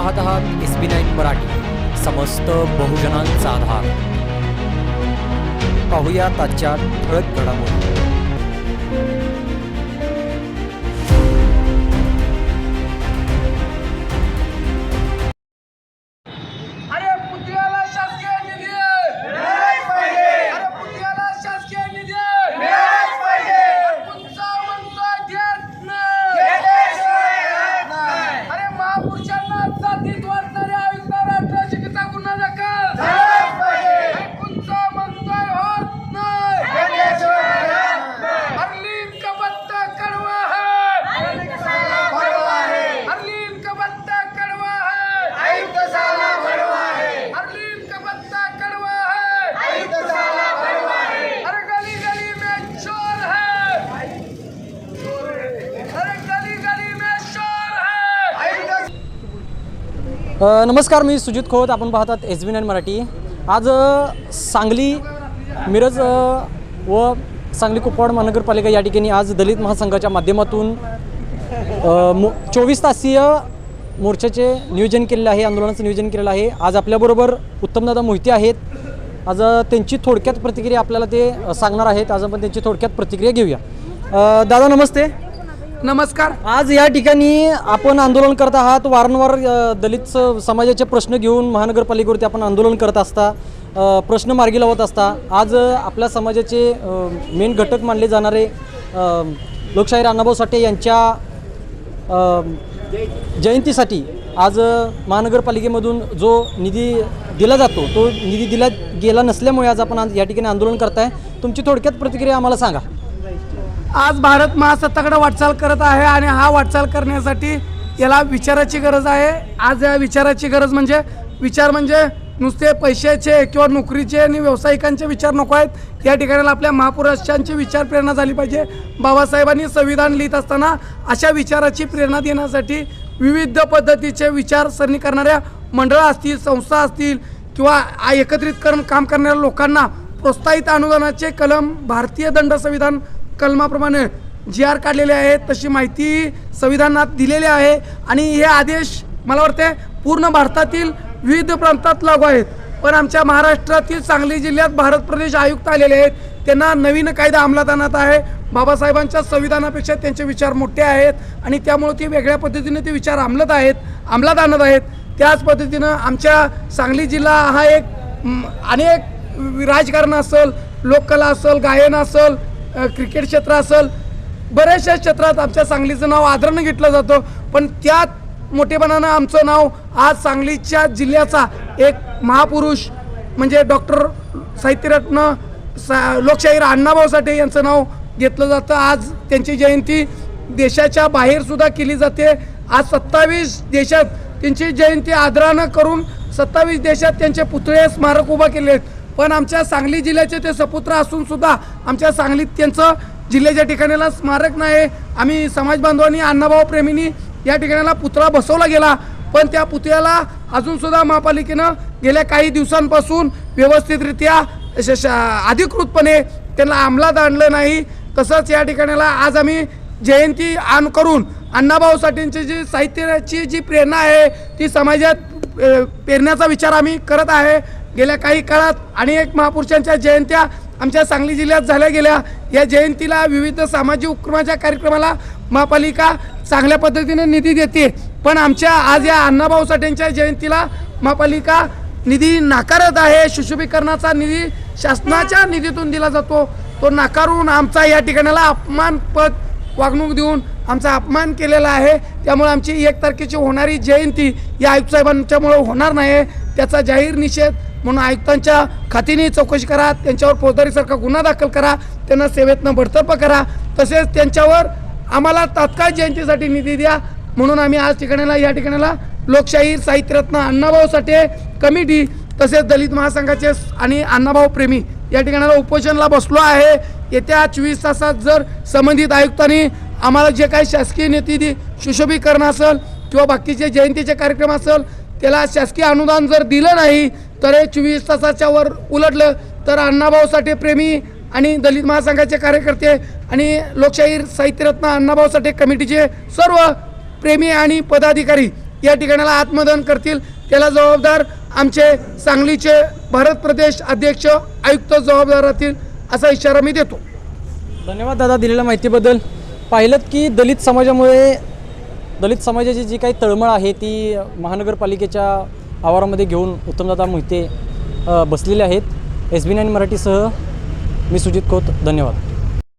पाहत आहात S B nine Marathi. समस्त बहुजनांचा आधार. पाहूया आजच्या ठळक घडामोडी. नमस्कार मी सुजित खोत. आपण पाहतात एस बी नाईन मराठी. आज सांगली मिरज व सांगली कुपवाड महानगरपालिका या ठिकाणी आज दलित महासंघाच्या माध्यमातून चोवीस तासीय मोर्चाचे नियोजन केलेलं आहे आंदोलनाचं नियोजन केलेलं आहे. आज आपल्याबरोबर उत्तमदादा मोहिते आहेत. आज त्यांची थोडक्यात प्रतिक्रिया आपल्याला ते सांगणार आहेत. आज आपण त्यांची थोडक्यात प्रतिक्रिया घेऊया. दादा नमस्ते. नमस्कार. आज या ठिकाणी आपण आंदोलन करत आहात. वारंवार अ, दलित स- समाजाचे प्रश्न घेऊन महानगरपालिकेवरती आपण आंदोलन करत असता अ, प्रश्न मार्गी लावत असता आज अ, आपल्या समाजाचे मेन घटक मानले जाणारे अ, लोकशाहीर अण्णाभाऊ साठे यांच्या अ, जयंतीसाठी आज अ, महानगरपालिकेमधून जो निधी दिला जातो तो निधी दिला गेला नसल्यामुळे आज आपण आज या ठिकाणी आंदोलन करताय. तुमची थोडक्यात प्रतिक्रिया आम्हाला सांगा. आज भारत महासत्ताकडे वाटचाल करत आहे आणि हा वाटचाल करण्यासाठी याला विचाराची गरज आहे. आज या विचाराची गरज म्हणजे विचार म्हणजे नुसते पैशाचे किंवा नोकरीचे आणि व्यावसायिकांचे विचार नको आहेत. या ठिकाणी आपल्या महापुरुषांची विचार प्रेरणा झाली पाहिजे. बाबासाहेबांनी संविधान लिहित असताना अशा विचाराची प्रेरणा देण्यासाठी विविध पद्धतीचे विचारसरणी करणाऱ्या मंडळं असतील संस्था असतील किंवा एकत्रित करून काम करणाऱ्या लोकांना प्रोत्साहित अनुदानाचे कलम भारतीय दंड संविधान कलमाप्रमाणे जी आर काढलेले आहेत तशी माहिती संविधानात दिलेली आहे आणि हे आदेश मला वाटते पूर्ण भारतातील विविध प्रांतात लागू आहेत. पण आमच्या महाराष्ट्रातील सांगली जिल्ह्यात भारत प्रदेश आयुक्त आलेले आहेत. त्यांना नवीन कायदा अंमलात आणत आहे. बाबासाहेबांच्या संविधानापेक्षा त्यांचे विचार मोठे आहेत आणि त्यामुळे ते वेगळ्या पद्धतीने ते विचार अंमलत आहेत अंमलात आणत आहेत. त्याच पद्धतीनं आमच्या सांगली जिल्हा हा एक अनेक राजकारण असेल लोककला असेल गायन असेल क्रिकेट क्षेत्र असेल बऱ्याचशा क्षेत्रात आमच्या सांगलीचं नाव आदरानं घेतलं जातं. पण त्यात मोठेपणानं आमचं नाव आज सांगलीच्या जिल्ह्याचा एक महापुरुष म्हणजे डॉक्टर साहित्यरत्न सा लोकशाहीर अण्णाभाऊ साठे यांचं नाव घेतलं जातं. आज त्यांची जयंती देशाच्या बाहेरसुद्धा केली जाते. आज सत्तावीस देशात त्यांची जयंती आदरानं करून सत्तावीस देशात त्यांचे पुतळे स्मारक उभा केले आहेत पण आमच्या सांगली जिल्ह्याचे ते सपुत्र असून सुद्धा आमच्या सांगलीत त्यांचं जिल्ह्याच्या ठिकाणाला स्मारक नाही. आम्ही समाज बांधवांनी अण्णाभाऊ प्रेमींनी या ठिकाणाला पुतळा बसवला गेला. पण त्या पुतळ्याला अजून सुद्धा महापालिकेनं गेल्या काही दिवसांपासून व्यवस्थितरित्या श- अधिकृतपणे त्यांना अंमलात आणलं नाही. तसंच या ठिकाणाला आज आम्ही जयंती आण करून अण्णाभाऊ साठेंची जी साहित्याची जी प्रेरणा आहे ती समाजात पेरण्याचा विचार आम्ही करत आहे. गेल्या काही काळात अनेक महापुरुषांच्या जयंत्या आमच्या सांगली जिल्ह्यात झाल्या गेल्या. या जयंतीला विविध सामाजिक उपक्रमाच्या कार्यक्रमाला महापालिका चांगल्या पद्धतीने निधी देते. पण आमच्या आज या अण्णाभाऊ साठेंच्या जयंतीला महापालिका निधी नाकारत आहे. सुशोभीकरणाचा निधी शासनाच्या निधीतून दिला जातो. तो नाकारून आमचा या ठिकाणाला अपमानपद वागणूक देऊन आमचा अपमान केलेला आहे. त्यामुळे आमची एक तारखेची होणारी जयंती या आयुक्त साहेबांच्यामुळे होणार नाही. त्याचा जाहीर निषेध म्हणून आयुक्तांच्या खातीने चौकशी करा त्यांच्यावर फौजदारीसारखा गुन्हा दाखल करा त्यांना सेवेतनं बडतर्फ करा तसेच त्यांच्यावर आम्हाला तात्काळ जयंतीसाठी निधी द्या. म्हणून आम्ही आज ठिकाणाला या ठिकाणाला लोकशाहीर साहित्यरत्न अण्णाभाऊ साठे कमिटी तसेच दलित महासंघाचे आणि अण्णाभाऊ प्रेमी या ठिकाणाला उपोषणला बसलो आहे. येत्या चोवीस तासात जर संबंधित आयुक्तांनी आम्हाला जे काही शासकीय निधी सुशोभीकरण असेल किंवा बाकीचे जयंतीचे कार्यक्रम असेल त्याला शासकीय अनुदान जर दिलं नाही तर हे चोवीस तासाच्या वर उलटलं तर अण्णाभाऊ साठे प्रेमी आणि दलित महासंघाचे कार्यकर्ते आणि लोकशाहीर साहित्यरत्न अण्णाभाऊ साठे कमिटीचे सर्व प्रेमी आणि पदाधिकारी या ठिकाणाला आत्मदान करतील. त्याला जबाबदार आमचे सांगलीचे भारत प्रदेश अध्यक्ष आयुक्त जबाबदार राहतील असा इशारा मी देतो. धन्यवाद दादा दिलेल्या माहितीबद्दल. पाहिलं की दलित समाजामुळे दलित समाजाची जी काही तळमळ आहे ती महानगरपालिकेच्या आवारामध्ये घेऊन उत्तमदादा मोहिते बसलेले आहेत. एस बी नाईन मराठीसह मी सुजित खोत धन्यवाद.